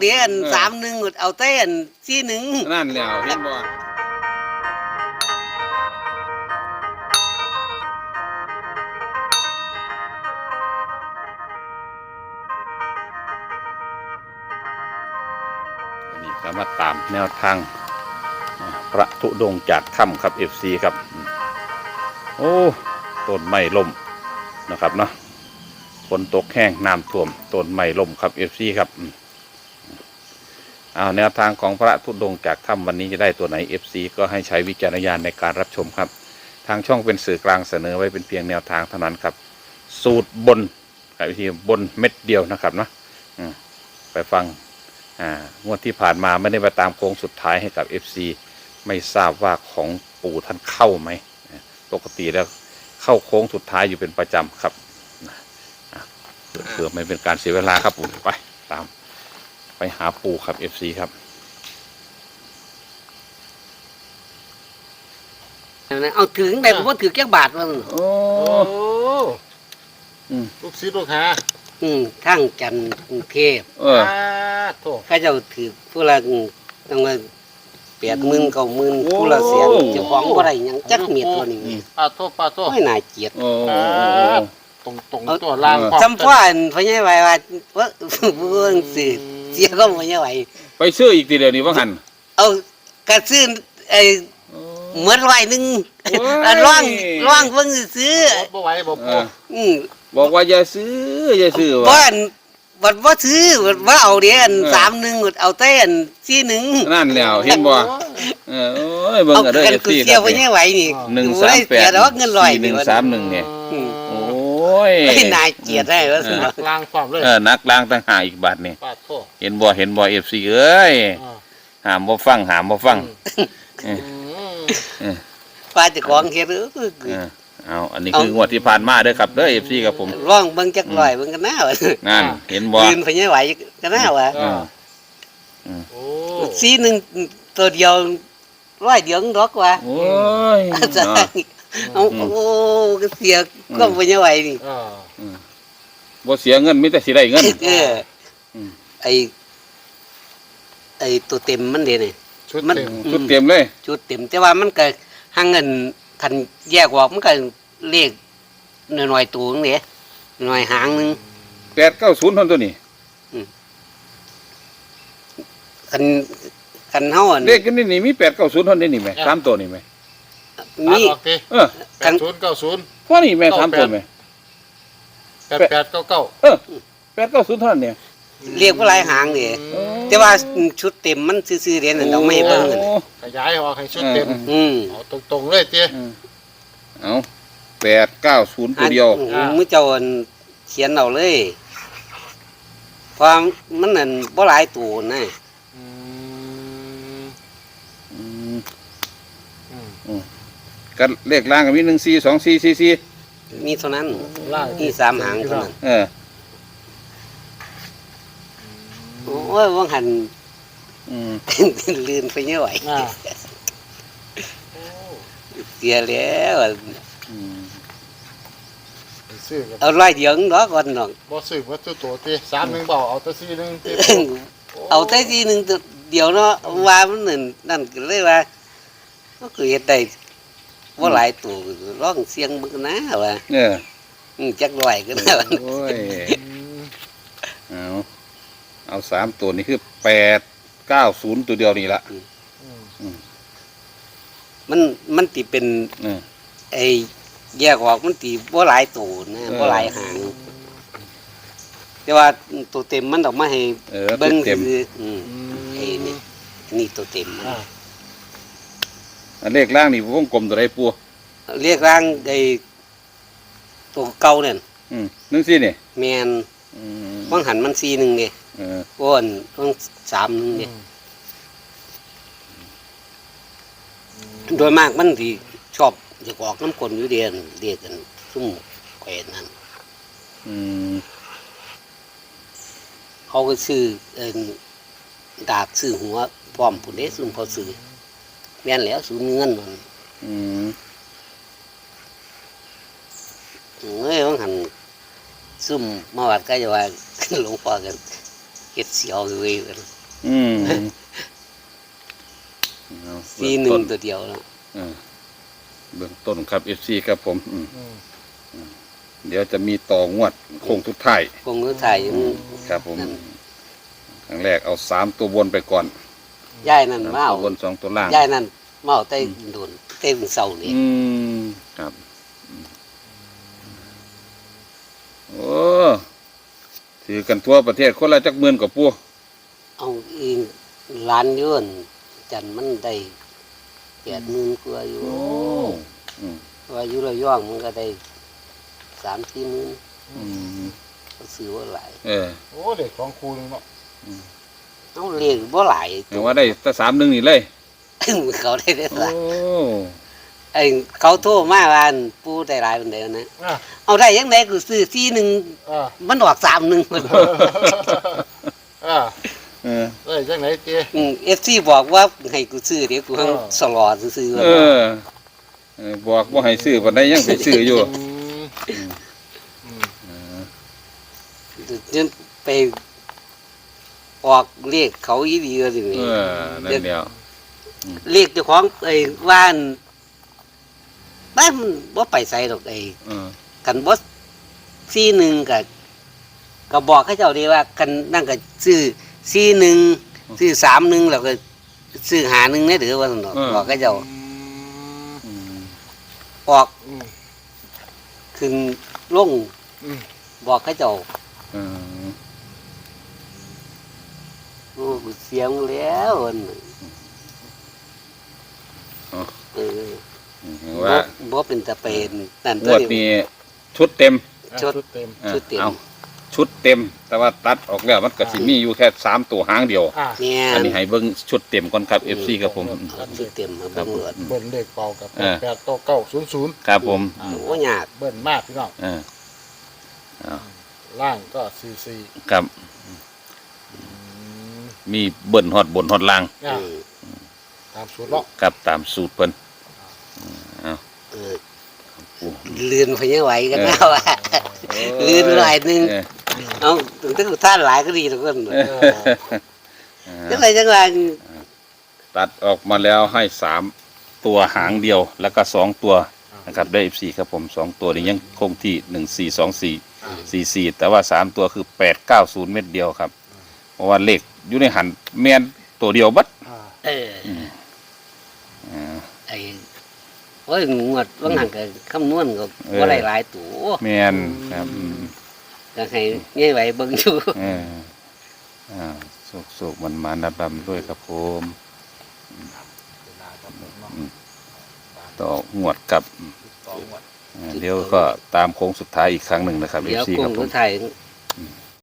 เดียนเออสามหนึ่งเอาเต้นสี่หนึ่งนั่นแล้วเห็นบ่อันนี้ก็มาตามแนวทางอ่าพระธุดงค์จากถ้ำครับ FC ครับ โอ้ต้นไม้ล่มนะครับเนาะฝนตกแห้งน้ำท่วมต้นไม้ล่มครับ FC ครับอืม เอาแนวทางของพระธุดงจากถ้ำวันนี้จะได้ตัวไหน FC ก็ให้ใช้วิจารณญาณในการรับชมครับ ทางช่องเป็นสื่อกลางเสนอไว้เป็นเพียงแนวทางเท่านั้นครับ สูตรบนครับวิธีบนเม็ดเดียวนะครับเนาะไปฟังอ่างวดที่ผ่านมาไม่ได้ไปตามโค้งสุดท้ายให้กับ FC ไม่ทราบว่าของปู่ท่านเข้าไหมปกติแล้วเข้าโค้งสุดท้ายอยู่เป็นประจำครับเพื่อไม่เป็นการเสียเวลาครับผมไปตาม ไปหาปู่ครับ FC ครับเอาถึงแต่ผมว่าถือแก้บาทมันโอ้โอ้อืมลูกศิษย์ลูกหาอืมทั้งจันทร์กรุงเทพเอออ่าโถเข้าเจ้าถือผู้ละต้องมาแปดหมื่นเก้าหมื่นผู้ละแสนเจ้าของบ่ได้หยังจักเมียตัวนี้อืมปลาโตปลาโตไม่น่าเกลียดโอ้ตรงตรงตัวล่างพร้อมจำพ่ออันพญาไว้ว่าว่าเบิ่งสิ เสียก็พญาไว้ไปซื้ออีกทีเดียวนี้ว่าหันเอากระซื้อไอ้เหมือนร้อยหนึงโอ้ยอันร่องร่องเบิ่งซื้อบ่บ่ไหวบ่เอพอออืมบอกว่าอย่าซื้ออย่าซื้อบ่ว่าอันบ่บ่ซื้อบ่บ่เอาเด้อันเออสามหนึ่งเอาเต้นสี่หนึ่งนั่นแล้วเห็นบ่เออโอ้ยเบิ่งเอากันเด้อ กันเอฟกูซีเสียพญาไว้นี่หนึ่งกูสามได้แปเสียดดอกเงินร้อยสี่หนึ่งสามหนึ่งเนี่ยอืมโอ้ ยไม่น่าเกลียดได้ว่าเอสิอเนาะล่างพร้อมเลยเออนักล้างต่างหากอีกบาทนี่ปลาโตเห็นบ่เห็นบ่เอฟซีเอ้ยอ่าหามบ่ฟังหามบ่ฟังอืมป้าเจะของเฮ็ดเออเออเอาอันนี้คืองวดที่ผ่านมาเด้อครับเด้อเอฟซีครับผมร้องเบิ่งจักร้อยเบิ่งกันหน้าว่านั่นเห็นบ่ยืนพญาไว้กันหน้าว่าเออโอ้สี่หนึ่งตัวเดียวร้อยเดียวดอกว่าโอ้ยอาจาร เนาะย์เอาโอ้ก็เสียก็พญาไว้นี่อ่าบ่เสียเงินมีแต่สิได้เงินเอออมไอไอตัวเต็มมันเด้นี่ชุดมันเต็มชุดเตรียมเลยจุดเต็ม แต่ว่ามันก็หังเงินคันแยกออกมันก็เลขหน่อยๆตัวนึงเด้หน่อยหางหนึง890เท่านั้นตัวนี้คันคันเฮาอันเลขกันนี่นี่มี890เท่านั้นนี่ไหมสามตัวนี่ไหม มีมีออกดิเออแปดศูนย์เก้าศูนย์พอนี่แม่สามตัวไหมแปดแปดเก้าเก้าเออ890เท่านั้นเนี่ยเรียกว่าหลายหางเด้แต่ว่าชุดเต็มมันซื่อๆเด้นั่นเราไม่ให้เบิ่งนั่นโอ้ขยายออกให้ชุดเต็มเอออืมเอาตรงๆเลยเตี้ย อืมเอา890ตัวเดียวอันมื้อเจ้าอันเขียนเอาเลยเพราะมันนั่นบ่หลายตัวนะอืมอืมอืม ก็เลขล่างก็มี1 4 2 4 4 4มีเท่านั้นล่างมีสามหางเท่านั้นเออโอ้ยว่างหันอืมลื่นไปเยอะไหวอ่าเสียแล้วอืมซื้อกับเอาร้อยเดียวเนาะก่อนน้องบ่ซื้อวัตถุตัวตีสามหนึ่งเบาเอาแตัวสี่หนึ่งตีเอาแต่ทีหนึ่งตัวเดียวเนาะว่ามันนั่นนั่นก็เลยว่าก็คือเฮ็ดได้ ว่าหลายตัวร้องเสียงมึงนะว่าเอออืมจักร้อยก็นะว่าโอ้ยเอาเอาสามตัวนี้คือแปดเก้าศูนย์ตัวเดียวนี่ละมันมันติเป็นเออไอ้แยกออกมันติว่าหลายตัวนะเออว่าหลายหางแต่ว่าตัวเต็มมันออกมาให้เออเบิ้งเต็มคืออืมไอ้นี่นี่ตัวเต็มมัน อ่าอันเลขล่างนี่วงกลมตัวใดปูเรียกร่างไอ้ตัวเก่าเนี่ยอืมนึงสิเนี่ยแมนอืมว่างหันมันซีหนึ่งเนี่ยเอออ้วนว่างสามหนึ่งเนี่ยโดยมากมันที่ชอบจะออกน้ำกลนอยู่เดียนเรียกกันซุ่มแขวนนั่นอืมเขาก็ซื้อเอินดาบซื้อหัวพร้อมผู้เด็ซุ่มเขาซื้อ แม่นแล้วสูญเงินมันอืมเอ้ยว่างหันซุ่มมาวัดก็จะว่าหลวงพ่อกันเฮ็ดเสียวเลยอืมเอาซีหนึ่งเบื้องตัต้นวเดียวแล้วเออเบื้องต้นครับเอฟซีครับผมอืมอืมเดี๋ยวจะมีต่องวดโค้งทุกท้ายคงก็ถ่ายยังครับผมนั่นครั้งแรกเอาสามตัวบนไปก่อนย่ายนั่นสามมาเอาตัวบนสองตัวล่าง ย่ายนั่นมา เอาใต้โดนเต้นเสานี่อืมครับอืมโอ้ถือกันทั่วประเทศคนละจักหมื่นกว่าปูเอาอีล้านย้อนจันมันได้แปดหมื่นกว่าอยู่โอ้อืมว่าอยู่ระย่องมันก็ได้สามสี่หมื่นอืมก็ซื้อว่าหลายเออโอ้เด็กของครูนึงเนาะเอาเรียกว่าหลายแปลว่าได้แต่สามหนึ่งนี่เลย เขาได้ได้โอ้ละไอ้เขาโทรมาว่าอันปูได้หลายเป็นเดียวนะอะเอาได้ยังไงกูซื้อที่หนึ่งอะมันออกสามหนึ่งอะเออ ได้จังไหนเตี้ยเอฟซีบอกว่าให้กูซื้อเดี๋ยวกูให้เออสลอซื้อๆเออเออบอกว่าให้ซื้อวันได้ยังไปซื้ออยู่อืมอืมเออจนไปออกเรียกเขาอีดีก็สิเออนั่นเดียว เรียกเจ้าของไอ้ว่านบ้านมันบ่ไปใส่ดอกไอ้เออกันบ่ซีหนึ่งกับก็บอกเขาเจ้าดีว่ากันนั่นก็ซื้อซีหนึ่งซื้อสามหนึ่งแล้วก็ซื้อหาหนึ่งเนี่ยหรือว่าซั่นดอกบอกเขาเจ้าอืมออกอืม ขึ้นลงอืม บอกเขาเจ้าเออโอ้กูเสียงแล้วอันนั้น เออว่าบ่บ่เป็นตะเป็นนั่นงตัววดนี้นี้ ชุดเต็มอะชุดชุด เต็ม อะชุดเต็มเอาชุดเต็ม แต่ว่าตัดออกแล้วมันก็สิมีอยู่แค่สามตัวหางเดียว อะเนี่ยอันนี้ให้เบิ่งชุดเต็มก่อนครับ FC ครับผมชุดเต็มมาครัเบิ่บงเลือดเบิ้ลเด็กเป่ากับเออ แปดโตเก้าศูนย์ศูนย์ครับผมโอ้ยากเบิ้ลมากพี่น้องเออเอาล่างก็สี่สี่ครับอืมมีเบิ่นฮอดบนฮอดล่างอะอืม ตามสูตรเนาะครับตามสูตรเพิ่นเอาเออโอ้ลื่นพยังไหวกันนะว่าลื่นหลายหนึ่งเออเอาถึงถ้าท่านหลายก็ดีทุกคนเออจังไรจังไรตัดออกมาแล้วให้สามตัวหางเดียวแล้วก็สองตัวนะครับได้ FC ครับผมสองตัวนี้ยังคงที่หนึ่งสี่สองสี่สี่สี่แต่ว่าสามตัวคือแปดเก้าศูนย์เม็ดเดียวครับ เพราะว่าเลขอยู่ในหันแมนตัวเดียวบัด อะ เออ อ่า ไอ้ โอ้ยงวดว่างหันก็คำนวณก็เออว่าหลายหลายตัวแมนครับอืมก็ให้เงี้ยไหวเบิ่งอยู่เอออ่าสุกสุกมันมานับดำด้วยครับผมเวลาครับผมเนาะต่องวดกับสองวันอ่าเดี๋ยวก็ตามโค้งสุดท้ายอีกครั้งหนึ่งนะครับเดี๋ยว FC กลุ่ครัมบผผู้มไทย